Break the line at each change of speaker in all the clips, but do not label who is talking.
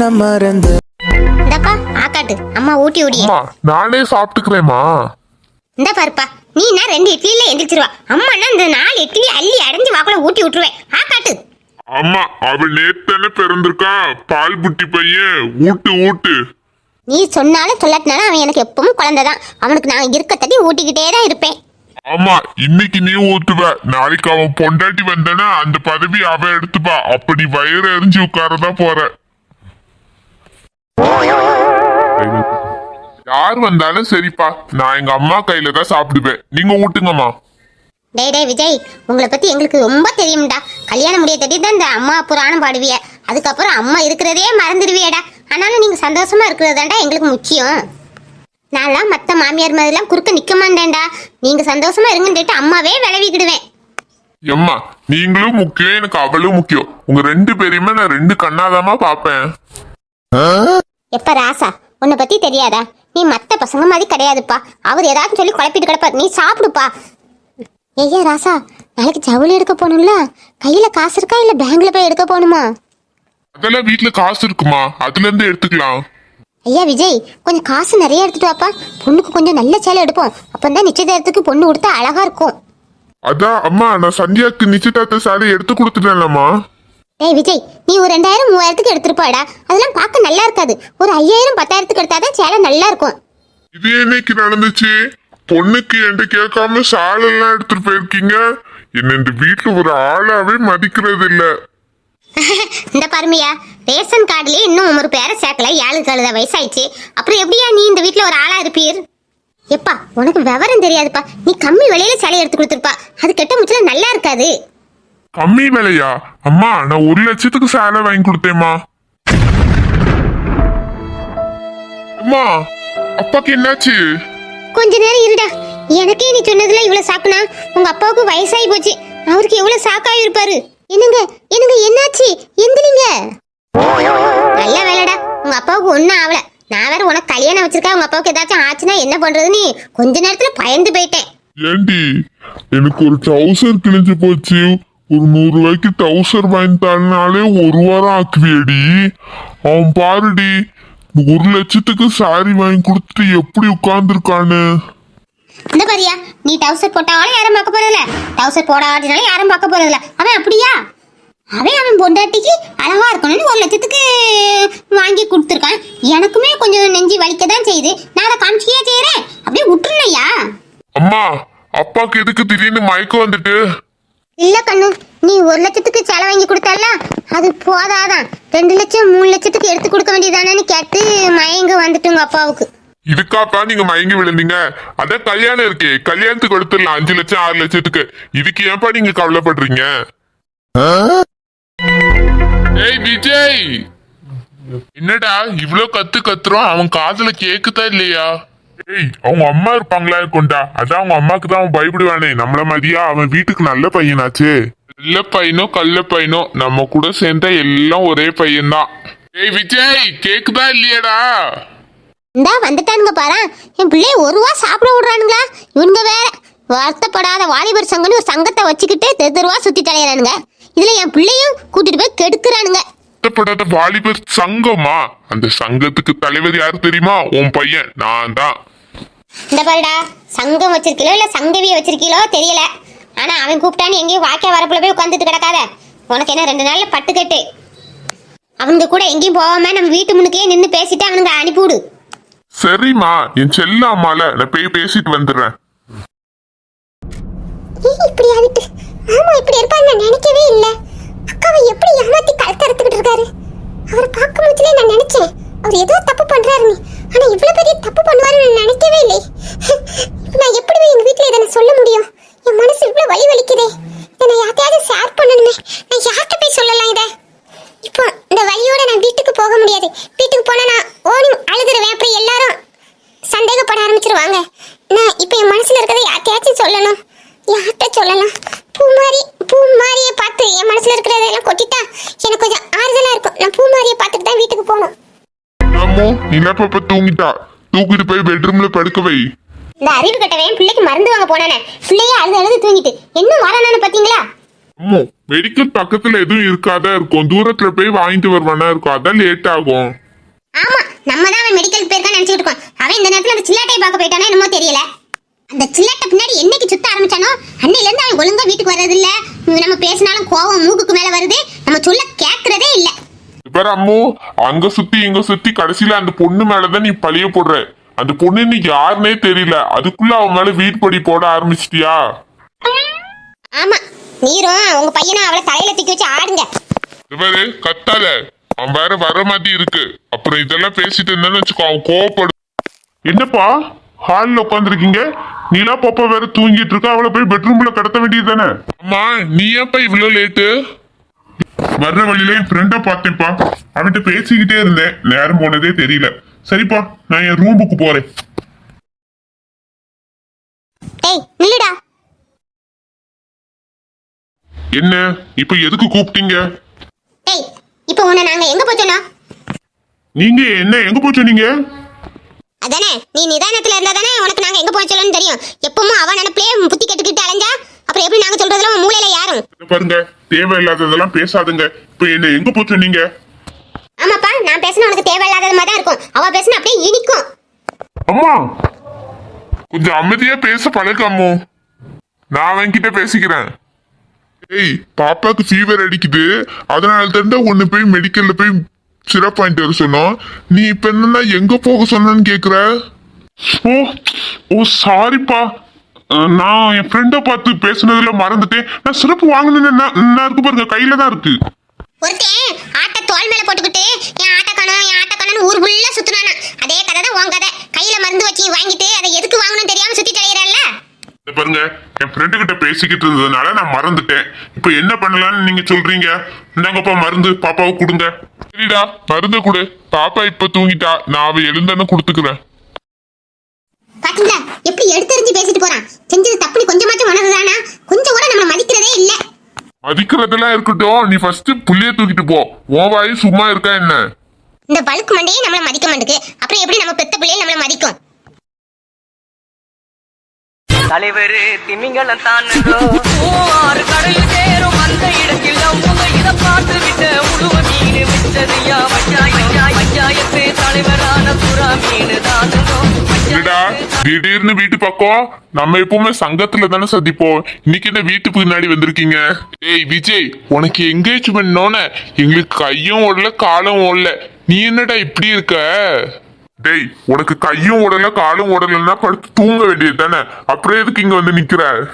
என்ன மறந்து
இந்தப்பா ஆக்காட்டு அம்மா ஊட்டி ஊடி
அம்மா நானே சாப்பிட்டுக்கிறேம்மா.
இந்த பாருப்பா நீ என்ன ரெண்டு இட்லியில எந்திரிச்சிருவா. அம்மானா இந்த நாலு இட்லி அள்ளி அடைஞ்சு வாக்குல ஊட்டி விட்டுருவேன். ஆக்காட்டு
அம்மா அவள் நேத்தானே பிறந்திருக்கா? பால் புட்டி பையன் ஊட்டு ஊட்டு.
நீ சொன்னாலும் சொல்லாட்டினாலும் அவன் எனக்கு எப்பவும் குழந்தை தான் அவனுக்கு நான் இருக்க தட்டி ஊட்டிக்கிட்டே தான் இருப்பேன்.
ஆமா இன்னைக்கு நீ ஊத்துவ நாளைக்கு அவன் பொண்டாட்டி வந்தானா அந்த பதவி அவ எடுத்துப்பா. அப்ப நீ வயிறு எரிஞ்சு உட்காரதான் போற யார் வந்தாலும் சரிப்பா. நான் எங்க அம்மா கையில தான் சாப்பிடுவேன். நீங்க ஊட்டுங்கம்மா.
டேய் டேய் விஜய் உங்களை பத்தி எங்களுக்கு ரொம்ப தெரியும்டா. கல்யாணம் முடிய தட்டி தான் இந்த அம்மா புராணம் பாடுவிய. அதுக்கப்புறம் அம்மா இருக்கிறதே மறந்துடுவியடா. ஆனாலும் நீங்க சந்தோஷமா இருக்கிறதாண்டா எங்களுக்கு முக்கியம். நான்லாம் மத்த மாமியார் மாதிரிலாம் குறுக்க நிக்க மாட்டேன்டா. நீங்க சந்தோஷமா இருங்கன்னு அம்மாவே விளைவிக்கிடுவேன்
எம்மா நீங்களும் முக்கியம் எனக்கு அவளும் முக்கியம். உங்க ரெண்டு பேரையுமே நான் ரெண்டு கண்ணாதாம்மா பாப்பேன்
எப்ப ராசா? உன்னை பத்தி தெரியாதா? நீ மத்த பசங்க மாதிரி கிடையாதுப்பா. அவர் ஏதாச்சும் சொல்லி குழப்பிட்டு கிடப்பார் நீ சாப்பிடுப்பா. ஐயா ராசா நாளைக்கு ஜவுளி எடுக்க போகணும்ல? கையில காசு இருக்கா? இல்ல பேங்க்ல போய் எடுக்க போகணுமா?
அதெல்லாம் வீட்டுல காசு இருக்குமா? அதுல இருந்து எடுத்துக்கலாம்.
ஐயா விஜய் கொஞ்சம் காசு நிறைய எடுத்துட்டு வாப்பா. பொண்ணுக்கு கொஞ்சம் நல்ல சேலை எடுப்போம். அப்பந்தான் நிச்சயதார்த்தத்துக்கு பொண்ணு கொடுத்தா அழகா இருக்கும்.
அதான் அம்மா நான் சந்தியாக்கு நிச்சயதார்த்த சாரி எடுத்து கொடுத்துட்டேன்லம்மா.
டேய் விஜய் நீ ஒரு ரெண்டாயிரம் மூவாயிரத்துக்கு எடுத்துருப்பாடா. அதெல்லாம் பார்க்க நல்லா இருக்காது. ஒரு ஐயாயிரம் பத்தாயிரத்துக்கு எடுத்தாதான் சேலை நல்லா இருக்கும்.
இது என்னைக்கு நடந்துச்சு? பொண்ணுக்கு என்கிட்ட கேட்காம சாலை எல்லாம் எடுத்துட்டு போயிருக்கீங்க? என்ன இந்த வீட்டுல ஒரு ஆளாவே மதிக்கிறது இல்ல
இந்த பாருமையா ரேஷன் கார்டுலயே இன்னும் ஒரு பேரை சேர்க்கல. ஏழு கழுத வயசாயிடுச்சு. அப்புறம் எப்படியா நீ இந்த வீட்ல ஒரு ஆளா இருப்பீர்? எப்பா உனக்கு விவரம் தெரியாதுப்பா. நீ கம்மி விலையில சேலை எடுத்து கொடுத்துருப்பா. அது கெட்ட முச்சில நல்லா இருக்காது.
கம்மி விலையா? அம்மா நான் ஒரு லட்சத்துக்கு சேலை வாங்கி கொடுத்தேம்மா. அம்மா அப்பாக்கு என்னாச்சு?
கொஞ்ச நேரம் இருடா. எனக்கே நீ சொன்னதுல இவ்வளவு சாக்குனா உங்க அப்பாவுக்கு வயசாகி போச்சு. அவருக்கு எவ்வளவு சாக்காய் இருப்பாரு. என்னங்க என்னங்க என்னாச்சு? எந்திரிங்க. நல்ல வேலைடா. உங்க அப்பாவுக்கு ஒன்றும் ஆகல நான் வேற உனக்கு கல்யாணம் வச்சிருக்கேன் உங்க அப்பாவுக்கு ஏதாச்சும் ஆச்சுன்னா என்ன பண்றது நீ கொஞ்ச நேரத்துல பயந்து போயிட்டேன்.
ஏண்டி எனக்கு ஒரு ட்ரௌசர் கிழிஞ்சு போச்சு. ஒரு நூறு ரூபாய்க்கு ட்ரௌசர் வாங்கி தரனாலே ஒரு வாரம் ஆக்குவியடி. அவன் பாருடி ஒரு லட்சத்துக்கு சாரி வாங்கி கொடுத்துட்டு எப்படி உட்கார்ந்துருக்கான்னு
இந்த பாரியா நீ டவுசர் போட்டாலும் யாரும் பார்க்க போறதில்ல. டவுசர் போடாட்டினாலும் யாரும் பார்க்க போறதில்ல. அவன் அப்படியா? அவன் அவன் பொண்டாட்டிக்கு அழகா இருக்கணும்னு ஒரு லட்சத்துக்கு வாங்கி கொடுத்துருக்கான். எனக்குமே கொஞ்சம் நெஞ்சு வலிக்க தான் செய்யுது. நான் அதை காமிச்சியே செய்யறேன் அப்படியே விட்டுருணையா
அம்மா அப்பாக்கு எதுக்கு திடீர்னு மயக்கம் வந்துட்டு?
இல்ல கண்ணு நீ ஒரு லட்சத்துக்கு செலவு வாங்கி கொடுத்தல்ல அது போதாதான். ரெண்டு லட்சம் மூணு லட்சத்துக்கு எடுத்து கொடுக்க வேண்டியதானேன்னு கேட்டு மயங்க வந்துட்டுங்க அப்பாவுக்கு.
இதுக்காப்பா நீங்க மயங்கி விழுந்தீங்க? அதான் கல்யாணம் இருக்கே. கல்யாணத்துக்கு எடுத்துடலாம் அஞ்சு லட்சம் ஆறு லட்சத்துக்கு. இதுக்கு ஏன்பா நீங்க கவலைப்படுறீங்க? ஏய் விஜய்! என்னடா இவ்வளவு கத்து கத்துறோம். அவன் காதுல கேக்குதா இல்லையா? ஏய் அவங்க அம்மா இருப்பாங்களா கொண்டா? அதான் அவங்க அம்மாக்கு தான் அவன் பயப்படுவானே. நம்மள மாதிரியா அவன் வீட்டுக்கு நல்ல பையனாச்சே. நல்ல பையனோ கள்ள பையனோ நம்ம கூட சேர்ந்தா எல்லாம் ஒரே பையன்தான். ஏய் விஜய் கேக்குதா இல்லையாடா?
இந்தா வந்துட்டானுங்க பாரு. என் பிள்ளைய ஒரு ரூபா சாப்பிட விடுறானுங்களா? இவனுங்க வேற வருத்தப்படாத வாலிபர் சங்கம்னு ஒரு சங்கத்தை வச்சுக்கிட்டு தெரு தெருவா சுத்தி தலையிறானுங்க இதுல என் பிள்ளையும் கூட்டிட்டு போய் கெடுக்கிறானுங்க.
வருத்தப்படாத வாலிபர் சங்கமா? அந்த சங்கத்துக்கு தலைவர் யாரு தெரியுமா? உன் பையன். நான் தான்
இந்த பாருடா சங்கம் வச்சிருக்கீங்களோ இல்ல சங்கவிய வச்சிருக்கீங்களோ தெரியல. ஆனா அவன் கூப்பிட்டான்னு எங்கேயும் வாய்க்கா வரப்புல போய் உட்காந்துட்டு கிடக்காத. உனக்கு என்ன ரெண்டு நாள்ல பட்டு கட்டு. அவனுங்க கூட எங்கேயும் போகாம நம்ம வீட்டு முன்னுக்கே நின்று பேசிட்டு அவனுங்க அனுப்பிவிடு.
சரிம்மா என் செல்ல அம்மால நான் போய் பேசிட்டு வந்துடுறேன்.
இப்படி ஆகிட்டு? ஆமா இப்படி இருப்பான்னு நான் நினைக்கவே இல்ல. அக்காவை எப்படி ஏமாத்தி கழுத்து அறுத்துக்கிட்டு இருக்காரு? அவரை பார்க்கும் போதுல நான் நினைச்சேன். அவர் ஏதோ தப்பு பண்றாரு நீ
ஆனா இவ்வளவு பெரிய தப்பு பண்ணுவாருன்னு நான் நினைக்கவே இல்லை. நான் எப்படி எங்க வீட்டுல இதை சொல்ல முடியும்? என் மனசு இவ்வளவு வலி வலிக்குதே. இதை நான் யார்ட்டையாவது ஷேர் பண்ணணுமே. நான் யார்கிட்ட போய் சொல்லலாம் இதை?
படுக்க வை
இந்த அறிவு கட்டவன் பிள்ளைக்கு மருந்து வாங்க போனானே. பிள்ளையே அழுது அழுது தூங்கிட்டு. என்ன வரானான்னு பாத்தீங்களா
அம்மு மெடிக்கல் பக்கத்துல எதுவும் இருக்காதா. இருக்கும். தூரத்துல போய் வாங்கிட்டு வருவானா இருக்கும். அதான் லேட் ஆகும்.
ஆமா நம்ம தான் அவன் மெடிக்கல் போயிருக்கான்னு நினைச்சிட்டு இருக்கோம். அவன் இந்த நேரத்துல அந்த சில்லாட்டையை பார்க்க போயிட்டானோ என்னமோ தெரியல. அந்த சில்லாட்டை பின்னாடி என்னைக்கு சுத்த ஆரம்பிச்சானோ அன்னையில இருந்து அவன் ஒழுங்கா வீட்டுக்கு வர்றது இல்ல நம்ம பேசினாலும் கோவம் மூக்குக்கு மேல வருது. நம்ம சொல்ல கேக்குறதே இல்ல.
இப்ப அம்மு அங்க சுத்தி இங்க சுத்தி கடைசியில அந்த பொண்ணு மேலதான் நீ பழிய போடுற. அந்த பொண்ணு நீ யாருன்னே தெரியல. அதுக்குள்ள அவன் மேல வீட்படி போட ஆரம்பிச்சிட்டியா?
ஆமா. நீரும் உங்க பையனை அவளை தலையில தூக்கி வச்சு ஆடுங்க.
இவரு கத்தாத. அவன் வேற வர மாதிரி இருக்கு. அப்புறம் இதெல்லாம் பேசிட்டு இருந்தேன்னு வச்சுக்கோ அவன் கோவப்படும் என்னப்பா? ஹாலில் உட்காந்துருக்கீங்க நீலா பாப்பா வேற தூங்கிட்டு இருக்கா? அவளை போய் பெட்ரூம்ல கடத்த வேண்டியது தானே? அம்மா நீ ஏன்ப்பா இவ்வளவு லேட்டு வர்ற வழியில என் ஃப்ரெண்டை பார்த்தேன்ப்பா. அவன்கிட்ட பேசிக்கிட்டே இருந்தேன். நேரம் போனதே தெரியல. சரிப்பா நான் என் ரூமுக்கு போறேன்.
டேய் நில்லுடா.
என்ன? இப்ப எதுக்கு கூப்பிட்டீங்க?
இப்போ உன்னை நாங்க எங்க போய் சொன்னோம்?
நீங்க என்ன எங்க போய் சொன்னீங்க?
அதானே நீ நிதானத்துல இருந்தா தானே உனக்கு நாங்க எங்க போய் சொல்லணும்னு தெரியும். எப்பவும் அவன் நினைப்பிலே புத்தி கெட்டுக்கிட்டு அலைஞ்சா அப்புறம் எப்படி நாங்க சொல்றதுல உன் மூளையில யாரும்
இத பாருங்க தேவையில்லாததெல்லாம் பேசாதுங்க. இப்ப என்ன எங்க போய் சொன்னீங்க?
ஆமாப்பா நான் பேசினா உனக்கு தேவையில்லாத மாதிரி தான் இருக்கும். அவ பேசினா அப்படியே இனிக்கும்.
அம்மா கொஞ்சம் அமைதியா பேச பழக்கம்மோ நான் அவன்கிட்ட பேசிக்கிறேன். ஏய் பாப்பாக்கு ஃபீவர் அடிக்குது. அதனால தான் ஒன்று போய் மெடிக்கல்ல போய் சிரப் வாங்கிட்டு வர சொன்னோம். நீ இப்ப என்னன்னா எங்க போக சொன்னேன்னு கேக்குற? ஓ ஓ சாரிப்பா நான் என் ஃப்ரெண்டை பார்த்து பேசுனதுல மறந்துட்டேன். நான் சிறப்பு வாங்கினேன்னு என்ன இருக்கு பாருங்க கையில தான் இருக்கு.
ஒருத்தன் ஆட்டை தோல் மேல போட்டுக்கிட்டு என் ஆட்டை காணோம் என் ஆட்டை காணோம்னு ஊர் ஃபுல்லா சுத்துனானா அதே கதை தான் உன் கதை. கையில மருந்து வச்சு வாங்கிட்டு அதை எதுக்கு வாங்கணும்னு தெரியாம சுத்தி தெளியறல்ல
இத பாருங்க என் ஃப்ரெண்டு கிட்ட பேசிக்கிட்டு இருந்ததுனால நான் மறந்துட்டேன். இப்போ என்ன பண்ணலாம்னு நீங்க சொல்றீங்க? இந்தாங்கப்பா மருந்து பாப்பாவை கொடுங்க. சரிடா மருந்து கொடு. பாப்பா இப்ப தூங்கிட்டா. நான் அவ எழுந்தன்னு கொடுத்துக்கிறேன்.
பாத்தீங்களா? எப்படி எடுத்தறிஞ்சு பேசிட்டு போறான்? செஞ்சது தப்புன்னு கொஞ்சமாச்சும் உணர்றதானா கொஞ்சம் கூட நம்மள மதிக்கிறதே இல்ல.
மதிக்கிறதெல்லாம் இருக்கட்டும். நீ ஃபர்ஸ்ட் புள்ளைய தூக்கிட்டு போ. உன் வாய் சும்மா இருக்கா என்ன?
இந்த பழுக்கு மண்டையே நம்மள மதிக்க மாட்டேங்குது அப்புறம் எப்படி நம்ம பெத்த பிள்ளைய நம்மள மதிக்கும்?
தலைவரு திமிங்கலம் தானுங்கோ ஆறு கடல் சேரும் அந்த இடத்தில் அவங்க இதை பார்த்து விட்ட உழுவ மீன் விட்டதையா பஞ்சாயத்து தலைவரான புறா மீன் தானுங்கோ
என்னடா? திடீர்னு வீட்டு பக்கம் நம்ம எப்பவுமே சங்கத்துல தானே சந்திப்போம். இன்னைக்கு என்ன வீட்டு பின்னாடி வந்திருக்கீங்க? ஏய் விஜய் உனக்கு என்கேஜ்மெண்ட்னோன்னு எங்களுக்கு கையும் ஓடல காலும் ஓடல. நீ என்னடா இப்படி இருக்க? டேய் உனக்கு கையும் ஓடல காலும் ஓடலன்னா படுத்து தூங்க வேண்டியது தானே. அப்புறம் எதுக்கு இங்க வந்து நிக்கிற?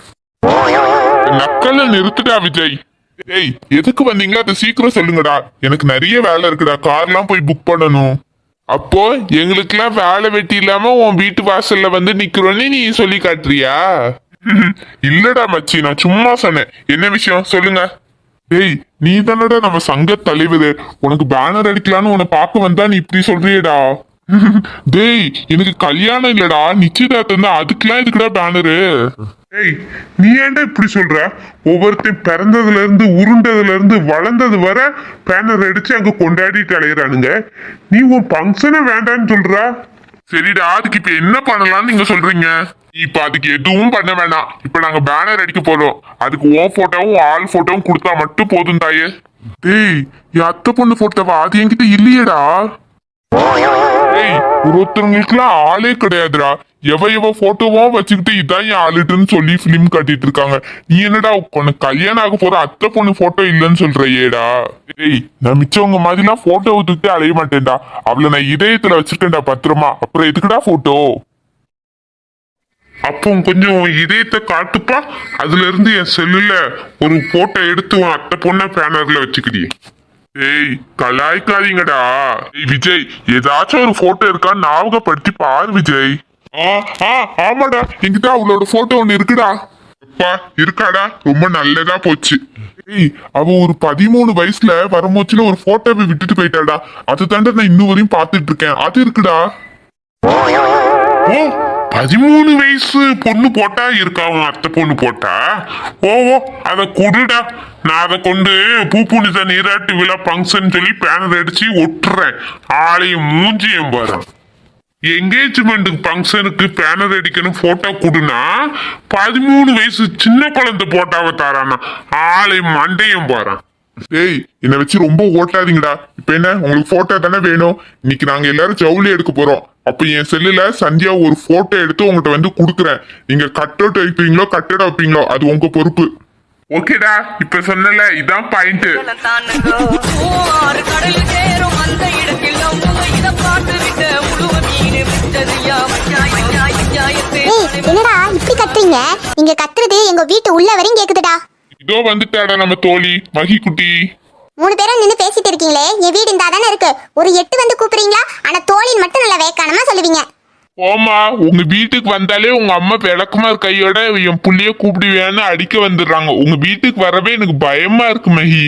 நக்கல நிறுத்துடா விஜய். டேய் எதுக்கு வந்தீங்களா அதை சீக்கிரம் சொல்லுங்கடா. எனக்கு நிறைய வேலை இருக்குடா. கார்லாம் போய் புக் பண்ணணும். அப்போ எங்களுக்கெல்லாம் வேலை வெட்டி இல்லாம உன் வீட்டு வாசல்ல வந்து நிக்கிறோன்னு நீ சொல்லி காட்டுறியா? இல்லடா மச்சி நான் சும்மா சொன்னேன். என்ன விஷயம்? சொல்லுங்க. டேய் நீ தானடா நம்ம சங்க தலைவர். உனக்கு பேனர் அடிக்கலான்னு உன்னை பார்க்க வந்தா நீ இப்படி சொல்றியேடா. டேய் எனக்கு கல்யாணம் இல்லடா. நிச்சயதார்த்தம் தான் அதுக்கெல்லாம் எதுக்குடா பேனரு டேய் நீ ஏன்டா இப்படி சொல்ற? ஒவ்வொருத்தையும் பிறந்ததுல இருந்து உருண்டதுல இருந்து வளர்ந்தது வர பேனர் அடிச்சு அங்க கொண்டாடிட்டு அலையிறானுங்க. நீ உன் ஃபங்க்ஷனே வேண்டான்னு சொல்ற? சரிடா அதுக்கு இப்ப என்ன பண்ணலாம்னு நீங்க சொல்றீங்க? இப்ப அதுக்கு எதுவும் பண்ண வேணாம். இப்ப நாங்க பேனர் அடிக்க போறோம். அதுக்கு உன் போட்டோவும் ஆள் போட்டோவும் கொடுத்தா மட்டும் போதும் தாயே. டேய் என் அத்தை பொண்ணு போட்டோவா அது என்கிட்ட இல்லையேடா. ஏய் ஒருத்தவங்களுக்குலாம் ஆளே கிடையாதுடா. எவ எவ போட்டோவா வச்சுக்கிட்டு இதான் என் ஆளுட்டுன்னு சொல்லி பிலிம் காட்டிட்டு இருக்காங்க நீ என்னடா உனக்கு கல்யாணம் ஆக போற அத்தை பொண்ணு போட்டோ இல்லைன்னு சொல்றியேடா. ஏய் நான் மிச்சவங்க மாதிரிலாம் போட்டோ தூக்கிட்டு அலைய மாட்டேன்டா. அவளை நான் இதயத்துல வச்சிருக்கேன்டா பத்திரமா. அப்புறம் எதுக்குடா போட்டோ அப்போ கொஞ்சம் இதயத்தை காட்டுப்பா. அதுல இருந்து என் செல்லுல ஒரு போட்டோ எடுத்து உன் அத்தை பொண்ண பேனர்ல வச்சுக்கிறியே ஏய் கலாய்க்காதீங்கடா. ஏய் விஜய் ஏதாச்சும் ஒரு போட்டோ இருக்கான்னு ஞாபகப்படுத்தி பாரு விஜய். ஆ ஆ ஆமாடா. என்கிட்ட அவளோட போட்டோ ஒன்னு இருக்குடா. அப்பா இருக்காடா? ரொம்ப நல்லதா போச்சு. ஏய் அவ ஒரு பதிமூணு வயசுல வரமோச்சுல ஒரு போட்டோவை விட்டுட்டு போயிட்டாடா. அது தாண்டா நான் இன்னும் வரையும் பார்த்துட்டு இருக்கேன். அது இருக்குடா. ஓ பதிமூணு வயசு பொண்ணு போட்டா இருக்கா? உன் அத்தை பொண்ணு போட்டா? ஓ அதை கொடுடா. நான் அதை கொண்டு பூ புனித நீராட்டு விழா ஃபங்க்ஷன் சொல்லி பேனர் அடிச்சு ஒட்டுறேன். ஆளையும் மூஞ்சியும் பாரு. என்கேஜ்மெண்ட்டுக்கு ஃபங்க்ஷனுக்கு பேனர் அடிக்கணும் போட்டோ கொடுனா பதிமூணு வயசு சின்ன குழந்தை போட்டாவை தாரானா. ஆளையும் மண்டையும் பாறான் டேய் என்னை வச்சு ரொம்ப ஓட்டாதீங்கடா. இப்ப என்ன உங்களுக்கு போட்டோ தானே வேணும். இன்னைக்கு நாங்க எல்லாரும் ஜவுளி எடுக்க போறோம். அப்ப என் செல்லுல சந்தியா ஒரு போட்டோ எடுத்து உங்கள்கிட்ட வந்து கொடுக்குறேன். நீங்க கட் அவுட் வைப்பீங்களோ கட்டட வைப்பீங்களோ அது உங்க பொறுப்பு. ஓகேடா இப்ப சொன்னல இதான் பாயிண்ட்
ஏய் என்னடா இப்படி கத்துறீங்க? நீங்க கத்துறது எங்க வீட்டு உள்ள வரையும் கேக்குதுடா.
இதோ வந்துட்டாடா நம்ம தோழி மகி குட்டி.
மூணு பேரும் நின்று பேசிட்டு இருக்கீங்களே என் வீடு இந்த தானே இருக்கு. ஒரு எட்டு வந்து கூப்பிடுறீங்களா? ஆனா தோழின் மட்டும் நல்ல வேக்கானமா சொல்லுவீங்க.
போமா உங்க வீட்டுக்கு வந்தாலே உங்க அம்மா விளக்குமார் கையோட என் புள்ளைய கூப்பிடுவேன்னு அடிக்க வந்துடுறாங்க. உங்க வீட்டுக்கு வரவே எனக்கு பயமா இருக்கு மகி.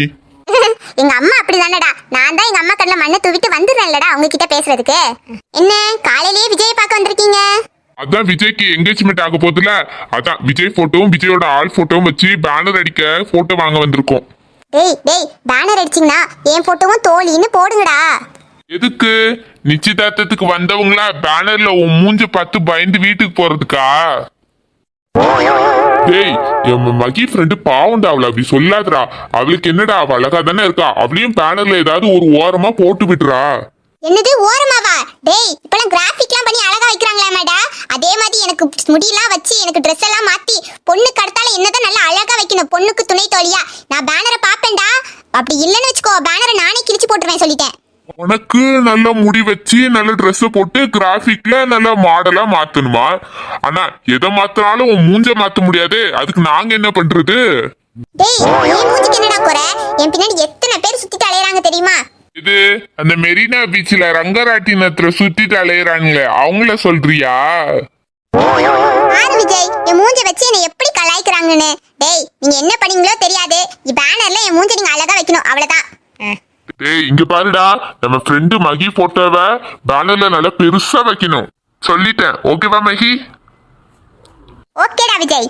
எங்க அம்மா அப்படி தானடா நான் தான் எங்க அம்மா கண்ணில் மண்ணை தூவிட்டு வந்துடுறேன்லடா உங்ககிட்ட பேசுறதுக்கு. என்ன காலையிலேயே விஜய் பார்க்க வந்திருக்கீங்க?
அதான் விஜய்க்கு என்கேஜ்மெண்ட் ஆக போகுதுல அதான் விஜய் போட்டோவும் விஜயோட ஆள் போட்டோவும் வச்சு பேனர் அடிக்க போட்டோ வாங்க வந்திருக்கோம்.
டேய் டேய் பேனர் அடிச்சிங்கன்னா என் போட்டோவும் தோழின்னு போடுங்கடா.
எதுக்கு? நிச்சயதார்த்தத்துக்கு வந்தவங்களா பேனர்ல உன் மூஞ்ச பார்த்து பயந்து வீட்டுக்கு போறதுக்கா? டேய் என் மகி ஃப்ரெண்டு பாவம்டா அவளை. அப்படி சொல்லாதடா. அவளுக்கு என்னடா அவ அழகா தானே இருக்கா? அவளையும் பேனர்ல ஏதாவது ஒரு ஓரமா போட்டு விட்டுறா
என்னது ஓரமாவா? டேய் இப்பெல்லாம் கிராஃபிக்லாம் பண்ணி அழகா வைக்கிறாங்களாமேடா. அதே மாதிரி எனக்கு முடியெல்லாம் வச்சு எனக்கு ட்ரெஸ் எல்லாம் மாத்தி பொண்ணு கடத்தால என்னதான் நல்லா அழகா வைக்கணும் பொண்ணுக்கு துணை தோழியா. நான் பேனரை பாப்பேன்டா அப்படி இல்லைன்னு வச்சுக்கோ பேனரை நானே கிழிச்சு போட்டுருவேன் சொல்லிட்டேன்.
உனக்கு நல்ல முடி வச்சு நல்ல Dress போட்டு கிராஃபிக்ல நல்ல மாடலா மாத்தணுமா? ஆனா எதை மாத்தினாலும் உன் மூஞ்ச மாத்த முடியாது. அதுக்கு நாங்க என்ன பண்றது?
டேய் என் மூஞ்சிக்கு என்னடா குறை? என் பின்னாடி எத்தனை பேர் சுத்திட்டு அலையறாங்க தெரியுமா?
இது அந்த மெரினா பீச்ல ரங்கராட்டினத்துல சுத்திட்டு அலையறானுங்களே அவங்கள சொல்றியா?
விஜய் என் மூஞ்ச வச்சு என்னை எப்படி கலாய்க்கிறாங்கன்னு. டேய் நீங்க என்ன பண்ணீங்களோ தெரியாது. பேனர்ல என் மூஞ்ச நீங்க அழகா வைக்கணும் அவ்வளவுதான்.
டேய் இங்க பாருடா நம்ம ஃப்ரெண்டு மகி போட்டோவை பேனர்ல நல்லா பெருசா வைக்கணும். சொல்லிட்டேன். ஓகேவா மகி?
ஓகேடா விஜய்.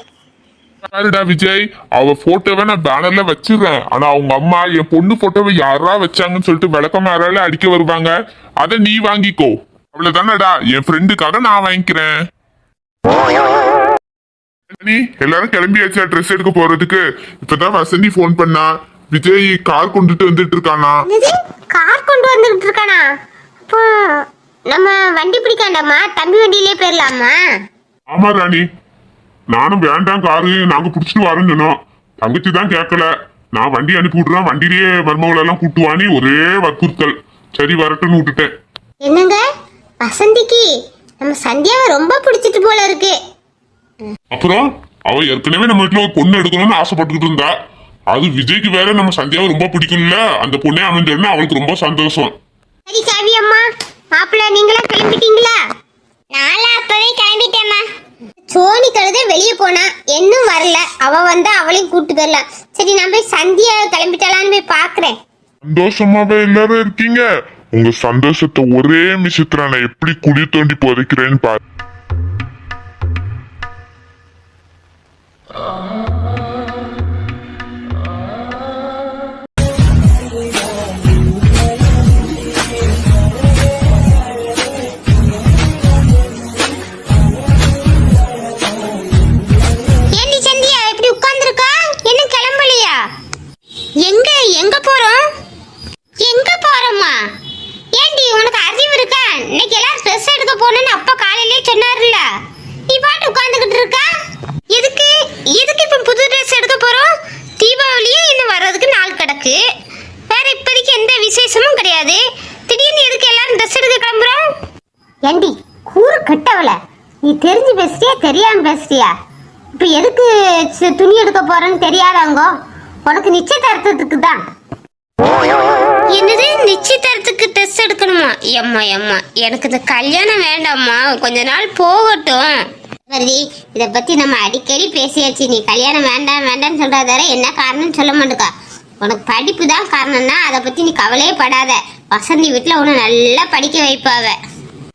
பாருடா விஜய்? அவ போட்டோவை நான் பேனர்ல வச்சிடுறேன். ஆனா அவங்க அம்மா என் பொண்ணு போட்டோவை யாரா வச்சாங்கன்னு சொல்லிட்டு விளக்கமாறால அடிக்க வருவாங்க. அதை நீ வாங்கிக்கோ. அவ்வளவுதானடா. என் ஃப்ரெண்டுக்காக நான் வாங்கிக்கிறேன். எல்லாரும் கிளம்பியாச்சா ட்ரெஸ் எடுக்க போறதுக்கு? இப்பதான் வசந்தி ஃபோன் பண்ணா. விஜய் கார் கொண்டுட்டு வந்துட்டு இருக்கானா?
கார் கொண்டு வந்துகிட்டு இருக்கானா? நம்ம வண்டி பிடிக்காண்டாமா தம்பி வண்டியிலே போயிடலாமா
ஆமா ராணி. நானும் வேண்டாம் காரு நாங்க புடிச்சிட்டு வரோம்னு சொன்னோம். தங்கச்சி தான் கேட்கல நான் வண்டி அனுப்பி விட்டுறேன் வண்டியிலேயே மருமகளை எல்லாம் கூட்டுவானி ஒரே வற்புறுத்தல். சரி வரட்டும்னு விட்டுட்டேன்.
என்னங்க? வசந்திக்கு நம்ம சந்தியாவை ரொம்ப பிடிச்சிட்டு போல இருக்கு.
அப்புறம் அவ ஏற்கனவே நம்ம வீட்டுல ஒரு பொண்ணு எடுக்கணும்னு ஆசைப்பட்டுக்கிட்டு இருந்தா. அது விஜய்க்கு வேற நம்ம சந்தியாவை ரொம்ப பிடிக்கும்ல. அந்த பொண்ணே அமைஞ்சோடனே அவளுக்கு ரொம்ப சந்தோஷம்.
சரி சாவி அம்மா. மாப்பிள்ள நீங்களாம் கிளம்பிட்டீங்களா? சோனி கழுத வெளியே போனா இன்னும் வரல. அவ வந்தா அவளையும் கூட்டு வரல சரி நான் போய் சந்தியா கிளம்பிட்டாளான்னு போய் பாக்குறேன்.
சந்தோஷமாவே எல்லாரும் இருக்கீங்க? உங்க சந்தோஷத்தை ஒரே நிமிஷத்துல நான் எப்படி குழி தோண்டி புதைக்கிறேன்னு பாரு.
எங்க போறோம்? எங்க போறோமா ஏண்டி உனக்கு அறிவு இருக்கா? இன்னைக்கு எல்லாம் ட்ரெஸ் எடுக்க போகணும்னு அப்பா காலையிலே சொன்னார்ல நீ பாட்டு உட்கார்ந்துகிட்டு இருக்கா? எதுக்கு? எதுக்கு இப்ப புது ட்ரெஸ் எடுக்க போறோம்? தீபாவளியே இன்னும் வர்றதுக்கு நாள் கிடக்கு. வேற இப்போதைக்கு எந்த விசேஷமும் கிடையாது. திடீர்னு எதுக்கு எல்லாரும் ட்ரெஸ் எடுக்க கிளம்புறோம்? ஏண்டி கூறு கட்டவல நீ தெரிஞ்சு பேசுறியா? தெரியாம பேசுறியா? இப்ப எதுக்கு துணி எடுக்க போறேன்னு தெரியாதாங்கோ உனக்கு நிச்சயதார்த்தத்துக்கு தான் என்னது? நிச்சயதார்த்தத்துக்கு டெஸ்ட் எடுக்கணுமா? எம்மா எம்மா எனக்கு இந்த கல்யாணம் வேண்டாம்மா. கொஞ்ச நாள் போகட்டும். வரி இத பத்தி நம்ம அடிக்கடி பேசியாச்சு. நீ கல்யாணம் வேண்டாம் வேண்டாம்னு சொல்றதார என்ன காரணம்னு சொல்ல மாட்டேக்கா. உனக்கு படிப்பு தான் காரணம்னா அதை பத்தி நீ கவலையே படாத. வசந்தி வீட்டுல உன்னை நல்லா படிக்க வைப்பாவ.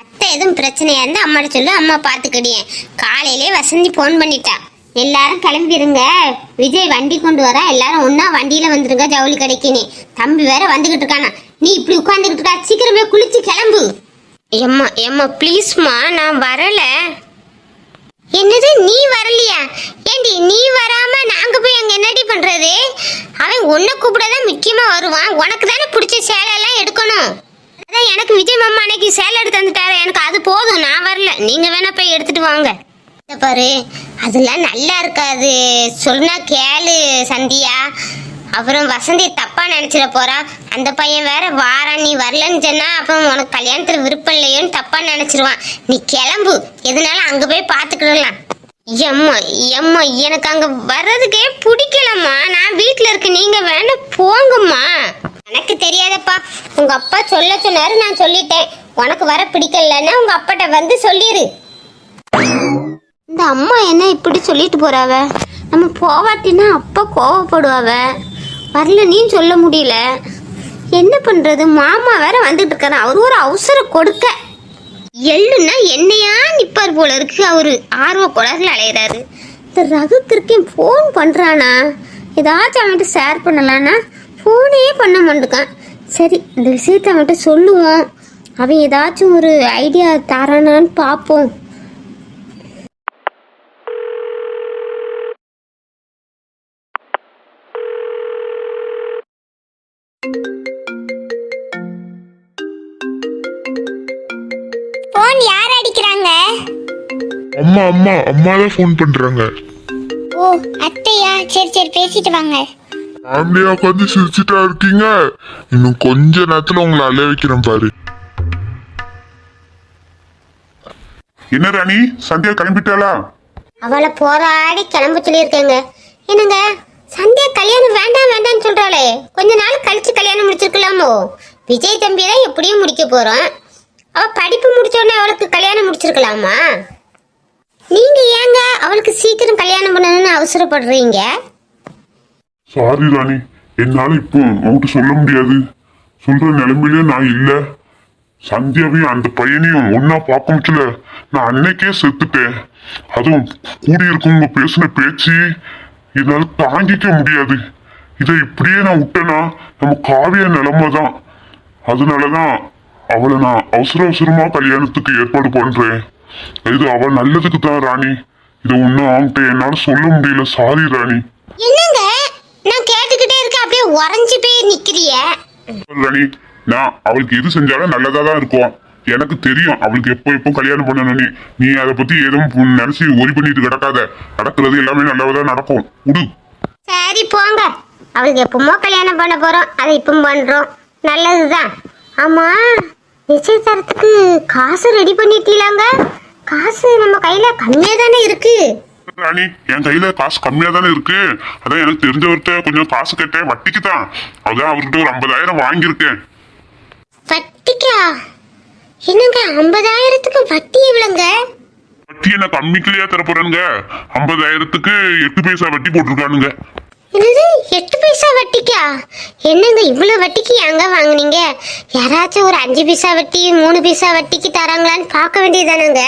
அத்தை எதுவும் பிரச்சனையா இருந்தா அம்மாட்ட சொல்லு அம்மா பாத்துக்கிடியே காலையிலே வசந்தி ஃபோன் பண்ணிட்டா. எல்லாரும் கிளம்பிருங்க. விஜய் வண்டி கொண்டு வர எல்லாரும் ஒண்ணா வண்டியில வந்துருங்க ஜவுளி கடைக்கு நீ. தம்பி வேற வந்துகிட்டு இருக்கானா. நீ இப்படி உட்காந்துக்கிட்டு இருக்கா? சீக்கிரமே குளிச்சு கிளம்பு. எம்மா எம்மா ப்ளீஸ்மா நான் வரல. என்னது நீ வரலையா? ஏண்டி நீ வராம நாங்க போய் அங்க என்னடி பண்றது? அவன் உன்னை கூப்பிடதான் முக்கியமா வருவான். உனக்கு தானே பிடிச்ச சேலை எல்லாம் எடுக்கணும். அதான் எனக்கு விஜய் மாமா அன்னைக்கு சேலை எடுத்து வந்துட்டாரு எனக்கு அது போதும் நான் வரல. நீங்க வேணா போய் எடுத்துட்டு வாங்க. பாரு. அதெல்லாம் நல்லா இருக்காது. சொன்னா கேளு சந்தியா. அப்புறம் வசந்தி தப்பா நினைச்சிட போறா. அந்த பையன் வேற வாரா நீ வரலன்னு சொன்னா அப்புறம் உனக்கு கல்யாணத்துல விருப்பம் இல்லையோன்னு தப்பா நினைச்சிருவான். நீ கிளம்பு. எதுனாலும் அங்க போய் பாத்துக்கிடலாம் எம்மா எம்மா எனக்கு அங்க வர்றதுக்கே பிடிக்கலம்மா. நான் வீட்டுல இருக்க நீங்க வேணா போங்கம்மா. எனக்கு தெரியாதப்பா. உங்க அப்பா சொல்ல சொன்னாரு நான் சொல்லிட்டேன். உனக்கு வர பிடிக்கலன்னா உங்க அப்பாட்ட வந்து சொல்லிடு இந்த அம்மா என்ன இப்படி சொல்லிட்டு போறாவ? நம்ம போவாட்டினா அப்பா கோவப்படுவாவ? வரல நீ சொல்ல முடியல. என்ன பண்றது? மாமா வேற வந்துட்டு இருக்காரு அவரு ஒரு அவசரம் கொடுக்க. எள்ளுன்னா என்னையா நிப்பார் போல இருக்கு அவரு. ஆர்வ குளர்ல அலையிறாரு. இந்த ரகுத்திருக்கேன் ஃபோன் பண்றானா? ஏதாச்சும் அவன்கிட்ட ஷேர் பண்ணலான்னா ஃபோனே பண்ண மாட்டேக்கான். சரி இந்த விஷயத்த அவன்கிட்ட சொல்லுவோம். அவன் ஏதாச்சும் ஒரு ஐடியா தரானான்னு பார்ப்போம்.
அம்மா அம்மா அம்மா தான் ஃபோன் பண்றாங்க.
ஓ அத்தையா? சரி சரி பேசிட்டு வாங்க.
ஃபேமிலியா உட்காந்து சிரிச்சுட்டா இருக்கீங்க? இன்னும் கொஞ்ச நேரத்துல உங்களை அலைய வைக்கிறேன் பாரு. என்ன ராணி சந்தியா கிளம்பிட்டாளா?
அவளை போராடி கிளம்ப சொல்லியிருக்கேங்க. என்னங்க? சந்தியா கல்யாணம் வேண்டாம் வேண்டாம்னு சொல்றாளே. கொஞ்ச நாள் கழிச்சு கல்யாணம் முடிச்சிருக்கலாமோ? விஜய் தம்பி தான் எப்படியும் முடிக்க போறோம். அவ படிப்பு முடிச்ச உடனே அவளுக்கு கல்யாணம் முடிச்சிருக்கலாமா? நீங்க ஏங்க அவளுக்கு சீக்கிரம் கல்யாணம் பண்ணணும்னு அவசரப்படுறீங்க?
சாரி ராணி. என்னால இப்போ உன்கிட்ட சொல்ல முடியாது. சொல்ற நிலைமையிலே நான் இல்ல. சந்தியாவையும் அந்த பையனையும் ஒன்னா பார்க்க முடியல. நான் அன்னைக்கே செத்துட்டேன். அதுவும் கூடியிருக்கவங்க பேசின பேச்சு என்னால தாங்கிக்க முடியாது. இதை இப்படியே நான் விட்டேனா நம்ம காவிய நிலைமை தான். அதனாலதான் அவளை நான் அவசர அவசரமா கல்யாணத்துக்கு ஏற்பாடு பண்றேன். இது அவள் நல்லதுக்கு தான் ராணி. இதை ஒன்னும் அவன்கிட்ட என்னால சொல்ல முடியல சாரி ராணி.
என்னங்க? நான் கேட்டுக்கிட்டே இருக்க அப்படியே உறைஞ்சு போய் நிக்கிறிய.
ராணி நான் அவளுக்கு எது செஞ்சாலும் நல்லதா தான் இருக்கும். எனக்கு தெரியும் அவளுக்கு எப்போ எப்போ கல்யாணம் பண்ணணும்னு நீ அதை பத்தி எதுவும் நினைச்சு ஒரி பண்ணிட்டு கிடக்காத. நடக்கிறது எல்லாமே நல்லதா நடக்கும். விடு
சரி போங்க. அவளுக்கு எப்பமோ கல்யாணம் பண்ண போறோம். அதை இப்போ பண்றோம். நல்லதுதான். ஆமா நிச்சயதாரத்துக்கு காசு ரெடி பண்ணிட்டீங்களாங்க? காசு நம்ம கையில கம்மியா தானே இருக்கு?
ராணி என் கையில காசு கம்மியா தானே இருக்கு? அதான் எனக்கு தெரிஞ்சவர்கிட்ட கொஞ்சம் காசு கேட்டேன் வட்டிக்கு தான் அதான் அவர்கிட்ட ஒரு ஐம்பதாயிரம் வாங்கியிருக்கேன்.
வட்டிக்கா? என்னங்க ஐம்பதாயிரத்துக்கு வட்டி எவ்வளோங்க?
வட்டி என்ன கம்மிக்கலையா தரப்போறானுங்க? ஐம்பதாயிரத்துக்கு எட்டு பைசா வட்டி போட்டிருக்கானுங்க.
என்னது எட்டு பைசா வட்டிக்கா? என்னங்க இவ்வளோ வட்டிக்கு எங்க வாங்குனீங்க? யாராச்சும் ஒரு அஞ்சு பைசா வட்டி மூணு பைசா வட்டிக்கு தராங்களான்னு பார்க்க வேண்டியதானங்க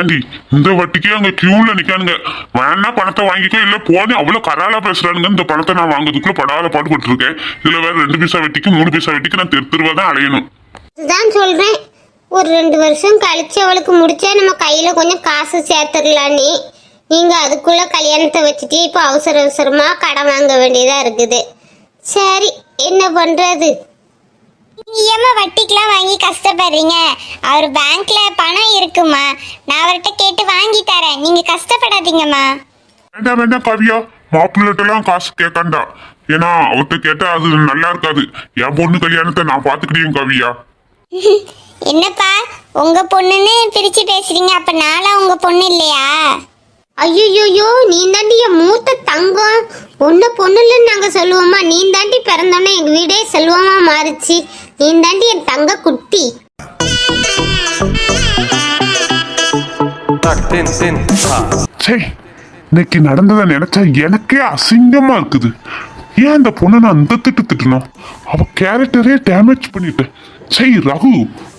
ஏண்டி இந்த வட்டிக்கே அங்க கியூல நிக்கானுங்க. வேணா பணத்தை வாங்கிக்கோ இல்ல போனே அவ்வளவு கராலா பேசுறானுங்க. இந்த பணத்தை நான் வாங்குறதுக்குள்ள படாத பாடுபட்டு இருக்கேன் இதுல வேற ரெண்டு பைசா வெட்டிக்கு மூணு பைசா வெட்டிக்கு நான் தெரு தெருவா தான் அலையணும்.
இதுதான் சொல்றேன். ஒரு ரெண்டு வருஷம் கழிச்சு அவளுக்கு முடிச்சா நம்ம கையில கொஞ்சம் காசு சேர்த்துடலான்னு நீங்க அதுக்குள்ள கல்யாணத்தை வச்சுட்டு இப்போ அவசர அவசரமா கடன் வாங்க வேண்டியதா இருக்குது. சரி என்ன பண்றது?
ஏமா வட்டிக்கெல்லாம் வாங்கி கஷ்டப்படுறீங்க. அவர் பேங்க்ல பணம் இருக்குமா? நான் அவர்கிட்ட கேட்டு வாங்கி தரேன். நீங்க கஷ்டப்படாதீங்கம்மா.
வேண்டாம் வேண்டாம் கவியா. மாப்பிள்ளைட்டெல்லாம் காசு கேட்காண்டா. ஏன்னா அவர்கிட்ட கேட்டா அது நல்லா இருக்காது. என் பொண்ணு கல்யாணத்தை நான் பாத்துக்கிட்டேன் கவியா.
என்னப்பா உங்க பொண்ணுன்னு பிரிச்சு பேசுறீங்க. அப்ப நாளா உங்க பொண்ணு இல்லையா?
ஐயோயோயோ நீ தாண்டி என் மூத்த தங்கம். ஒன்ன பொண்ணுலன்னு நாங்க சொல்லுவோமா? நீ தாண்டி பிறந்தோன்னே எங்க வீடே செல்வமா மாறுச்சு. நீ தாண்டி என் தங்க குட்டி?
இன்னைக்கு நடந்ததை நினைச்சா எனக்கே அசிங்கமா இருக்குது. ஏன் அந்த பொண்ணை நான் அந்த திட்டு திட்டணும் அவ கேரக்டரே டேமேஜ் பண்ணிட்டேன் சரி ரகு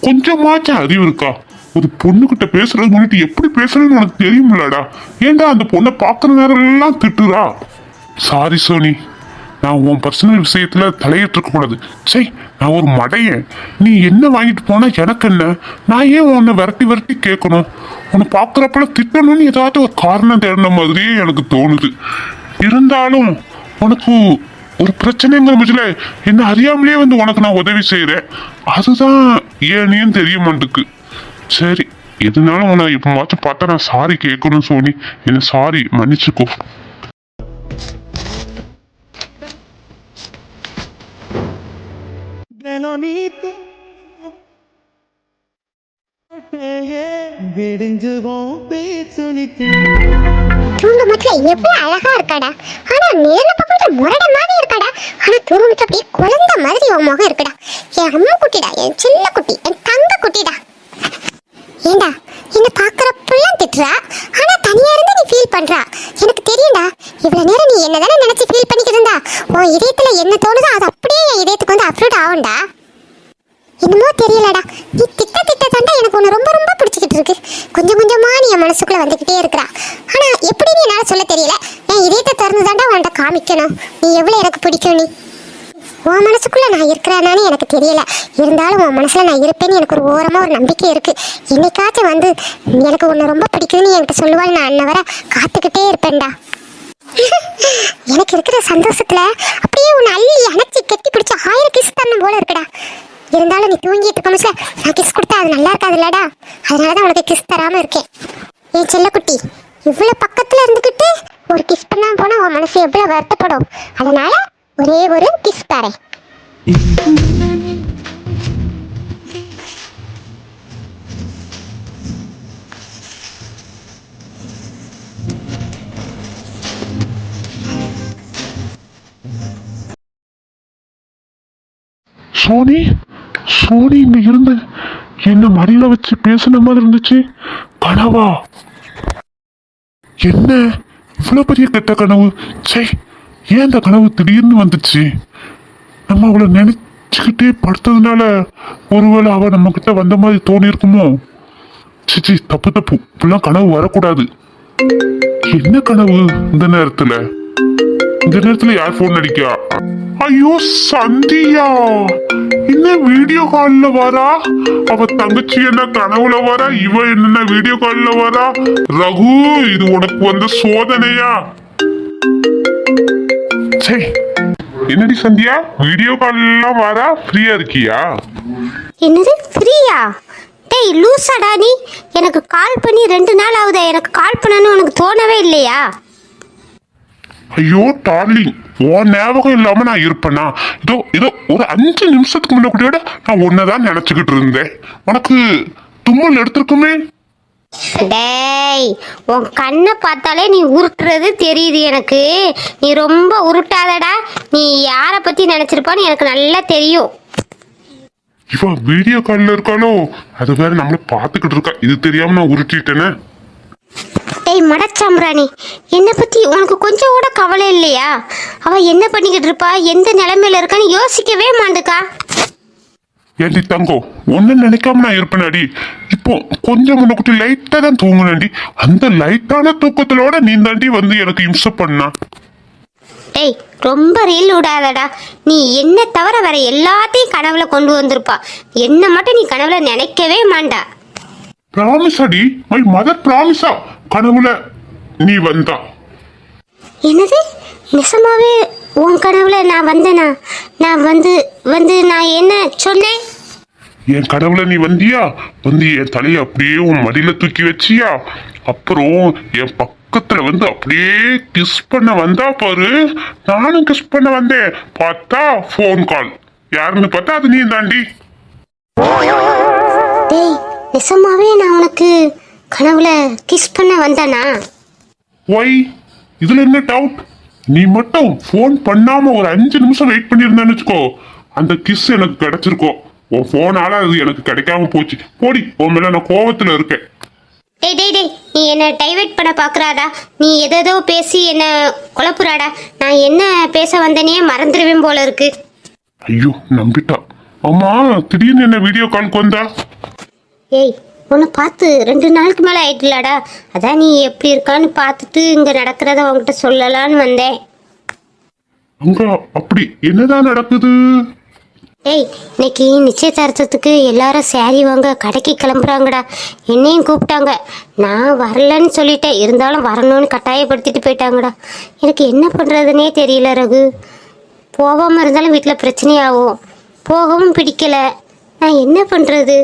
கொஞ்சமாச்சும் அறிவு இருக்கா? ஒரு பொண்ணுகிட்ட பேசுறது முன்னாடி எப்படி பேசுறதுன்னு உனக்கு தெரியுமில்லடா. ஏன்டா அந்த பொண்ணை பார்க்குற நேரம் எல்லாம் திட்டுறா? சாரி சோனி நான் உன் பர்சனல் விஷயத்துல தலையிட்டு கூடாது சரி நான் ஒரு மடையன். நீ என்ன வாங்கிட்டு போனா? எனக்கு என்ன? நான் ஏன் உன்னை விரட்டி விரட்டி கேட்கணும்? உன்னை பார்க்குறப்பல திட்டணும்னு ஏதாவது ஒரு காரணம் தேடின மாதிரியே எனக்கு தோணுது. இருந்தாலும் உனக்கு ஒரு பிரச்சனைங்கிற பட்சத்தில் என்ன அறியாமலேயே வந்து உனக்கு நான் உதவி செய்கிறேன் அதுதான் ஏனேன்னு தெரிய மாட்டுக்கு. சரி எதுனாலும் உன்னை இப்போ மாச்சும் பார்த்தா நான் சாரி கேட்கணும் சோனி. என்ன சாரி மன்னிச்சுக்கோ.
விடிஞ்சுவோம் பேசுனிட்டு
தூங்க மட்டும் எவ்வளவு அழகா இருக்காடா ஆனா நேர்ல பார்க்கறது முரட மாதிரி இருக்காடா ஆனா தூங்க அப்படியே குழந்தை மாதிரி உன் முகம் இருக்குடா என் அம்மா குட்டிடா என் சின்ன குட்டி என் தங்க குட்டிடா ஏண்டா என்ன பாக்குறப்பெல்லாம் திட்டுறா ஆனா தனியா இருந்து நீ ஃபீல் பண்றா எனக்கு தெரியும்டா இவ்வளவு நேரம் நீ என்னதானே நினைச்சு ஃபீல் பண்ணிக்கிட்டு இருந்தா உன் இதயத்துல என்ன தோணுதோ அது அப்படியே என் இதயத்துக்கு வந்து அப்லோட் ஆகும்டா என்னமோ தெரியலடா. நீ திட்ட திட்ட தாண்டா எனக்கு ஒன்று ரொம்ப ரொம்ப பிடிச்சிக்கிட்டு இருக்கு. கொஞ்சம் கொஞ்சமா நீ என் மனசுக்குள்ள வந்துக்கிட்டே இருக்கிறா. ஆனா எப்படின்னு என்னால சொல்ல தெரியல? என் இதயத்தை திறந்து தாண்டா உன்கிட்ட காமிக்கணும்? நீ எவ்வளவு எனக்கு பிடிக்கும் நீ? உன் மனசுக்குள்ள நான் இருக்கிறானான்னு எனக்கு தெரியல. இருந்தாலும் உன் மனசுல நான் இருப்பேன்னு எனக்கு ஒரு ஓரமா ஒரு நம்பிக்கை இருக்கு. என்னைக்காச்சும் வந்து எனக்கு உன்னை ரொம்ப பிடிக்கும்னு என்கிட்ட சொல்லுவாள் நான் அன்ன வர காத்துக்கிட்டே இருப்பேன்டா. எனக்கு இருக்கிற சந்தோஷத்துல அப்படியே உன்னை அள்ளி அணைச்சி கெட்டி பிடிச்ச ஆயிரம் கிஸ் தரணும் போல இருக்குடா. இருந்தாலும் நீ தூங்கிட்டு இருக்க நான் கிஸ் கொடுத்தா அது நல்லா இருக்காதுல்லடா. அதனால தான் உனக்கு கிஸ் தராம இருக்கேன். என் செல்லக்குட்டி இவ்வளோ பக்கத்துல இருந்துக்கிட்டு ஒரு கிஸ் பண்ணாமல் போனா உன் மனசு எவ்வளோ வருத்தப்படும்? அதனால ஒரே ஒரு கிஸ் தரேன்.
சோனி? சோனி இங்க இருந்து என்ன மடியில வச்சு பேசுன மாதிரி இருந்துச்சு? கனவா? என்ன? இவ்வளவு பெரிய கெட்ட கனவு? சே ஏன் இந்த கனவு திடீர்னு வந்துச்சு? நம்ம அவளை நினைச்சுக்கிட்டே படுத்ததுனால ஒருவேளை அவ நம்ம கிட்ட வந்த மாதிரி தோணி இருக்குமோ சிச்சி தப்பு தப்பு. இப்படிலாம் கனவு வரக்கூடாது. என்ன கனவு இந்த நேரத்துல? இந்த நேரத்துல யார் போன் அடிக்கா? ஐயோ சந்தியா. என்ன வீடியோ கால்ல வரா? அவ தங்கச்சி என்ன கனவுல வரா? இவ என்ன வீடியோ கால்ல வரா? ரகு இது உனக்கு வந்த சோதனையா? சே என்னடி சந்தியா? வீடியோ கால் எல்லாம் வரா? ஃப்ரீயா இருக்கியா?
என்னது ஃப்ரீயா டேய் லூசாடா நீ. எனக்கு கால் பண்ணி ரெண்டு நாள் ஆகுதா. எனக்கு கால் பண்ணணும்னு உனக்கு தோணவே இல்லையா?
ஐயோ டார்லிங் உன் ஞாபகம் இல்லாம நான் இருப்பேனா? இதோ இதோ ஒரு அஞ்சு நிமிஷத்துக்கு முன்னாடி கூட நான் உன்னதான் நினைச்சுக்கிட்டு இருந்தேன். உனக்கு தும்மல் எடுத்திருக்குமே?
டேய் உன் கண்ணை பார்த்தாலே நீ உருட்டுறது தெரியுது எனக்கு. நீ ரொம்ப உருட்டாதடா. நீ யாரை பத்தி நினைச்சிருப்பான்னு எனக்கு நல்லா தெரியும்.
இவ வீடியோ கால்ல இருக்காளோ? அது வேற நம்மள பாத்துக்கிட்டு இருக்கா. இது தெரியாம நான் உருட்டிட்டேனே.
டேய் மடச்சாம்பிராணி என்னை பத்தி உனக்கு கொஞ்சம் கூட கவலை இல்லையா? அவ என்ன பண்ணிக்கிட்டு இருப்பா? எந்த நிலைமையில இருக்கான்னு யோசிக்கவே மாட்டுக்கா.
ஏண்டி தங்கம் ஒன்னு நினைக்காம நான் இருப்பேனாடி. இப்போ கொஞ்சம் முன்னக்குட்டி லைட்டா தான் தூங்குனேன்டி. அந்த லைட்டான தூக்கத்திலோட நீ தாண்டி வந்து எனக்கு இம்சை பண்ணா.
டேய் ரொம்ப ரீல் விடாதடா. நீ என்ன தவிர வேற எல்லாத்தையும் கனவுல கொண்டு வந்திருப்பா. என்ன மட்டும் நீ கனவுல நினைக்கவே மாட்டா.
ப்ராமிஸ் அடி. மை மதர் ப்ராமிஸா கனவுல நீ வந்தா.
என்னது? நிஜமாவே உன் கனவுல நான் வந்தேனா? நான் வந்து வந்து நான் என்ன சொன்னேன்?
என் கனவுல நீ வந்தியா? வந்து என் தலையை அப்படியே உன் மடியில தூக்கி வச்சியா? அப்புறம் என் பக்கத்துல வந்து அப்படியே கிஸ் பண்ண வந்தா பாரு. நானும் கிஸ் பண்ண வந்தேன். பார்த்தா ஃபோன் கால் யாருன்னு பார்த்தா அது நீ தாண்டி
டேய் நிஜமாவே நான் உனக்கு கனவுல கிஸ் பண்ண வந்தேனா?
ஒய் இதுல என்ன டவுட் நீ மட்டும் ஃபோன் பண்ணாம ஒரு அஞ்சு நிமிஷம் வெயிட் பண்ணியிருந்தேன்னு வச்சுக்கோ. அந்த கிஸ் எனக்கு கிடைச்சிருக்கோம் உன் ஃபோனால அது எனக்கு கிடைக்காம போச்சு. போடி உன் மேல நான் கோவத்துல இருக்கேன்.
டேய் டேய் டேய் நீ என்ன டைவர்ட் பண்ண பார்க்குறாடா நீ எதேதோ பேசி என்ன குழப்புறாடா? நான் என்ன பேச வந்தேனே மறந்துடுவேன் போல இருக்கு.
ஐயோ நம்பிட்டா. அம்மா திடீர்னு என்ன வீடியோ கால்க்கு வந்தா?
ஏய் உன்னை பார்த்து ரெண்டு நாளுக்கு மேலே ஆயிட்டுலடா. அதான் நீ எப்படி இருக்கான்னு பார்த்துட்டு இங்கே நடக்கிறத உன்கிட்ட சொல்லலான்னு வந்தேன்.
அங்க அப்படி என்னதான் நடக்குது?
ஏய் இன்னைக்கு நிச்சயதார்த்தத்துக்கு எல்லாரும் saree வாங்க கடைக்கு கிளம்புறாங்கடா. என்னையும் கூப்பிட்டாங்க. நான் வரலன்னு சொல்லிட்டேன். இருந்தாலும் வரணும்னு கட்டாயப்படுத்திட்டு போயிட்டாங்கடா. எனக்கு என்ன பண்ணுறதுனே தெரியல ரகு. போகாமல் இருந்தாலும் வீட்டில் பிரச்சனையாகும். போகவும் பிடிக்கல. நான் என்ன பண்ணுறது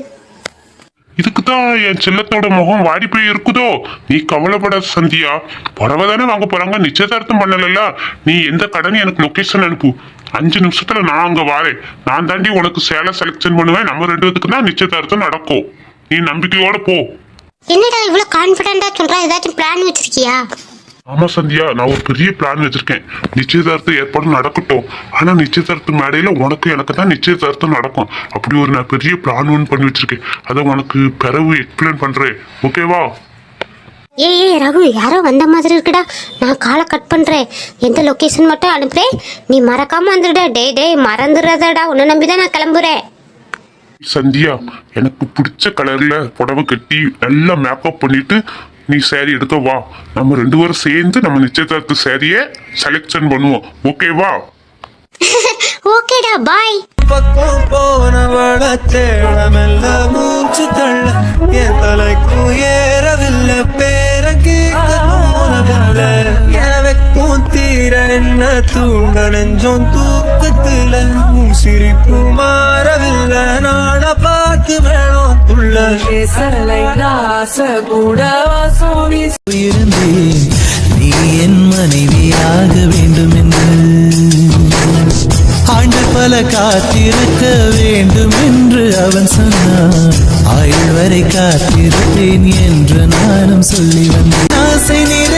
இதுக்கு தான் என் செல்லத்தோட முகம் வாடி போய் இருக்குதோ? நீ கவலைப்படாத சந்தியா. புடவை தானே வாங்க போறாங்க. நிச்சயதார்த்தம் பண்ணல நீ எந்த கடன் எனக்கு லொகேஷன் அனுப்பு. அஞ்சு நிமிஷத்துல நான் அங்க வாரேன். நான் தாண்டி உனக்கு சேலை செலக்ஷன் பண்ணுவேன். நம்ம ரெண்டு பேத்துக்கு தான் நிச்சயதார்த்தம் நடக்கும். நீ நம்பிக்கையோட போ.
என்னடா இவ்வளவு கான்பிடண்டா சொல்ற? ஏதாச்சும் பிளான் வச்சிருக்கியா?
ஆமா சந்தியா நான் ஒரு பெரிய பிளான் வச்சிருக்கேன். நிச்சயதார்த்த ஏற்பாடு நடக்கட்டும். ஆனா நிச்சயதார்த்த மேடையில உனக்கு எனக்கு தான் நிச்சயதார்த்தம் நடக்கும். அப்படி ஒரு நான் பெரிய பிளான் ஒன்று பண்ணி வச்சிருக்கேன். அதை உனக்கு பிறகு எக்ஸ்பிளைன் பண்றேன். ஓகேவா
ஏய் ஏய் ரகு யாரோ வந்த மாதிரி இருக்குடா. நான் காலை கட் பண்ணுறேன் எந்த லொக்கேஷன் மட்டும் அனுப்புறேன். நீ மறக்காம வந்துடுடா. டேய் டேய் மறந்துடுறதடா உன்னை நம்பி தான் நான் கிளம்புறேன்.
சந்தியா எனக்கு பிடிச்ச கலர்ல புடவை கட்டி நல்லா மேக்கப் பண்ணிட்டு நீ saree எடுக்க வா. நம்ம ரெண்டு பேரும் சேர்ந்து நம்ம நிச்சயதார்த்த சேரீயை செலெக்ஷன் பண்ணுவோம். ஓகேவா
ஓகேடா பாய்
பக்கம் போனவள தேடமெல்ல மூச்சு தள்ள. என் தலைக்கும் ஏறவில்லை பேர கேட்க எனக்கும் தீர என்ன தூண்ட நெஞ்சம் தூக்கத்துல? உன் சிரிப்பு மாறவில்லை. நாட பார்த்து வேணும் துள்ள
கேசலை ராச கூட வாசோவி.
இருந்தேன். நீ என் மனைவியாக வேண்டும் என்று ஆண்டு பல காத்திருக்க வேண்டும் என்று அவன் சொன்னான். ஆயுள் வரை காத்திருப்பேன் என்று நானும் சொல்லி வந்தேன். ஆசை நிற